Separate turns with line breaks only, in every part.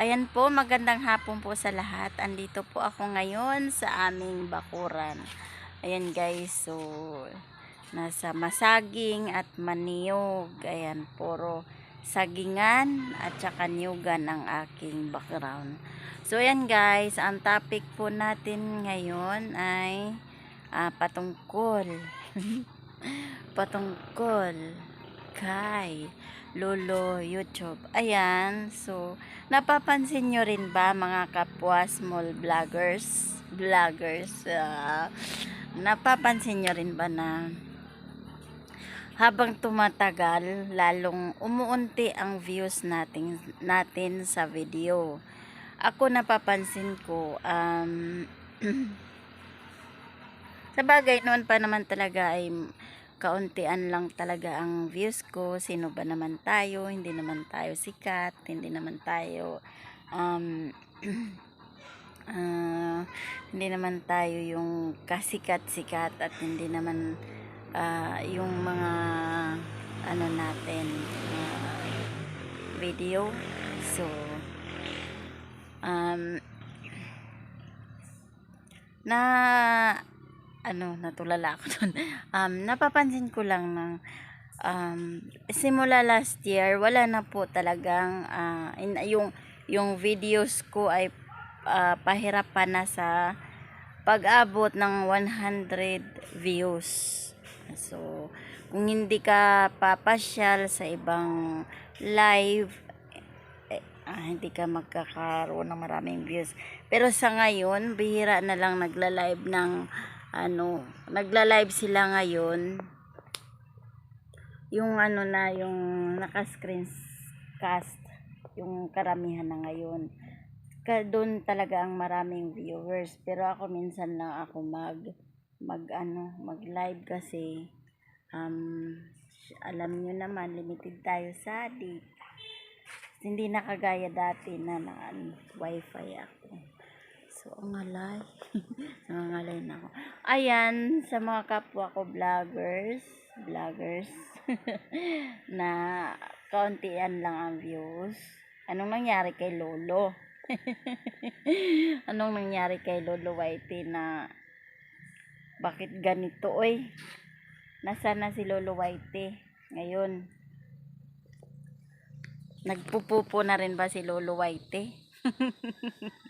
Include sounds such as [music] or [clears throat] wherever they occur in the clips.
Ayan po, magandang hapon po sa lahat. Andito po ako ngayon sa aming bakuran. Ayan guys, so nasa masaging at maniyog. Ayan, puro sagingan at saka niyugan ang aking background. So ayan guys, ang topic po natin ngayon ay ah, patungkol [laughs] patungkol kay Lolo YouTube. Ayan, so napapansin nyo rin ba mga kapwa small vloggers? Vloggers, ah, napapansin nyo rin ba na habang tumatagal, lalong umuunti ang views natin, natin sa video. Ako napapansin ko, um, [clears throat] sa bagay, noon pa naman talaga ay kauntian lang talaga ang views ko. Sino ba naman tayo? Hindi naman tayo sikat. Hindi naman tayo um, [clears throat] ah, hindi naman tayo yung kasikat-sikat at hindi naman ah, yung mga ano natin ah, video. So um, na ano, natulala ako [laughs] dun. Um, napapansin ko lang na um, simula last year, wala na po talagang ah, in, yung, yung videos ko ay ah, pahirapan na sa pag-abot ng 100 views. So, kung hindi ka papasyal sa ibang live, eh, ah, hindi ka magkakaroon ng maraming views. Pero sa ngayon, bihira na lang nagla-live ng ano, nagla-live sila ngayon. Yung ano na, yung naka-screencast, yung karamihan na ngayon. Ka doon talaga ang maraming viewers. Pero ako minsan lang ako mag mag ano, mag-live kasi um, alam nyo naman, limited tayo sa adik. Hindi na kagaya dati na na ano, wifi ako. So, ang alay. Nangangalay na ako. Ayan, sa mga kapwa ko vloggers, vloggers, [laughs] na kauntian lang ang views. Anong nangyari kay Lolo? [laughs] Anong nangyari kay Lolo Whitey na bakit ganito oy? Nasaan na si Lolo Whitey ngayon? Nagpupupo na rin ba si Lolo Whitey? [laughs]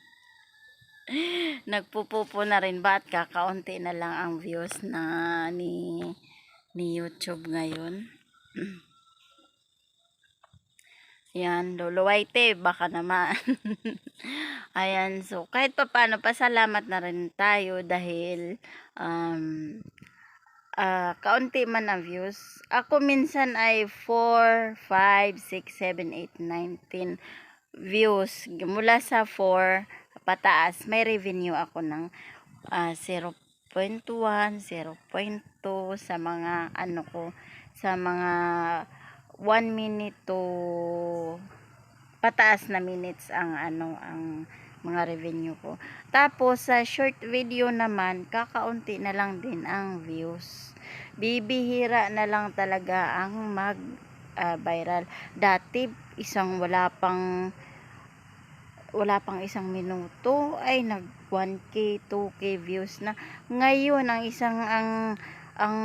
nagpupupo na rin ba at kakaunti na lang ang views na ni ni YouTube ngayon. [clears throat] Yan, Lolo White, baka naman. [laughs] Ayan, so kahit pa paano, pasalamat na rin tayo dahil um, ah, kaunti man ang views. Ako minsan ay 4, 5, 6, 7, 8, 9, 10 views. Mula sa 4 pataas, may revenue ako ng ah, 0.1, 0.2 sa mga ano ko, sa mga 1 minute to pataas na minutes ang ano ang mga revenue ko. Tapos sa short video naman, kakaunti na lang din ang views. Bibihira na lang talaga ang mag ah, viral. Dati isang wala pang wala pang isang minuto ay nag 1k, 2k views na. Ngayon ang isang ang ang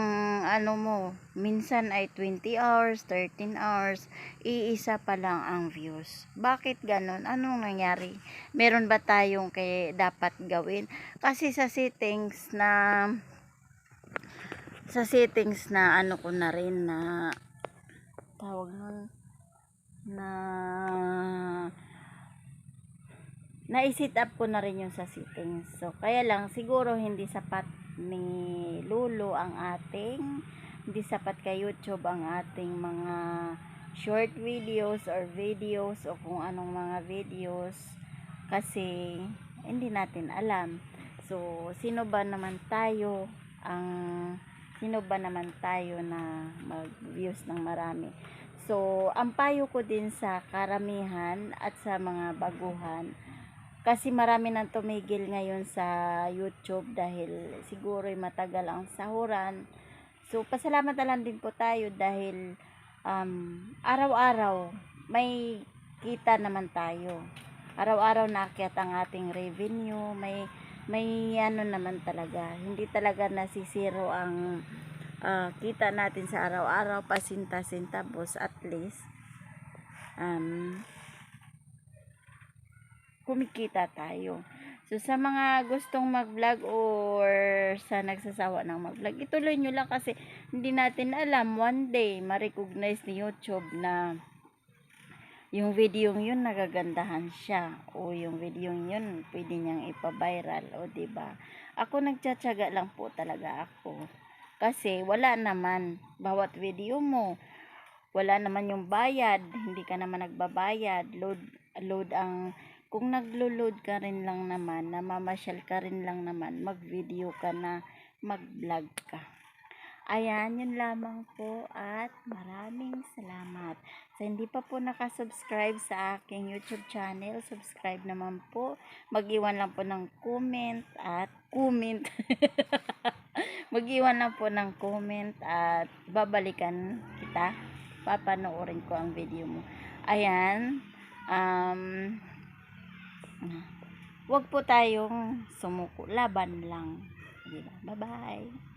ano mo, minsan ay 20 hours, 13 hours, iisa pa lang ang views. Bakit ganon? Anong nangyari? Meron ba tayong kay dapat gawin? Kasi sa settings na sa settings na ano ko na rin na tawag nun na na-set up ko na rin yung sa settings. So, kaya lang, siguro hindi sapat ni Lulu ang ating, hindi sapat kay YouTube ang ating mga short videos or videos o kung anong mga videos kasi hindi natin alam. So, sino ba naman tayo ang sino ba naman tayo na mag-views ng marami. So, ang payo ko din sa karamihan at sa mga baguhan, kasi marami nang tumigil ngayon sa YouTube dahil siguro ay matagal ang sahuran. So, pasalamat na lang din po tayo dahil um, araw-araw may kita naman tayo. araw-araw naakyat ang ating revenue. May may ano naman talaga, hindi talaga nasisiro ang ah, kita natin sa araw-araw, pasinta-sintabos at least um, kumikita tayo. So, sa mga gustong mag-vlog or sa nagsasawa ng mag-vlog, ituloy nyo lang kasi hindi natin alam, one day, ma-recognize ni YouTube na yung video yun nagagandahan siya. O yung video yun pwede niyang ipa-viral. O ba ako nagtsatsaga lang po talaga ako. Kasi wala naman. Bawat video mo wala naman yung bayad. Hindi ka naman nagbabayad. Load load ang kung naglo-load ka rin lang naman namamasyal ka rin lang naman mag-video ka na mag-vlog ka Ayan, yun lamang po at maraming salamat. Sa hindi pa po nakasubscribe sa aking YouTube channel, subscribe naman po. Mag-iwan lang po ng comment at comment. [laughs] Mag-iwan lang po ng comment at babalikan kita. Papanoorin ko ang video mo. Ayan. Um, wag po tayong sumuko. Laban lang. Diba? Bye-bye.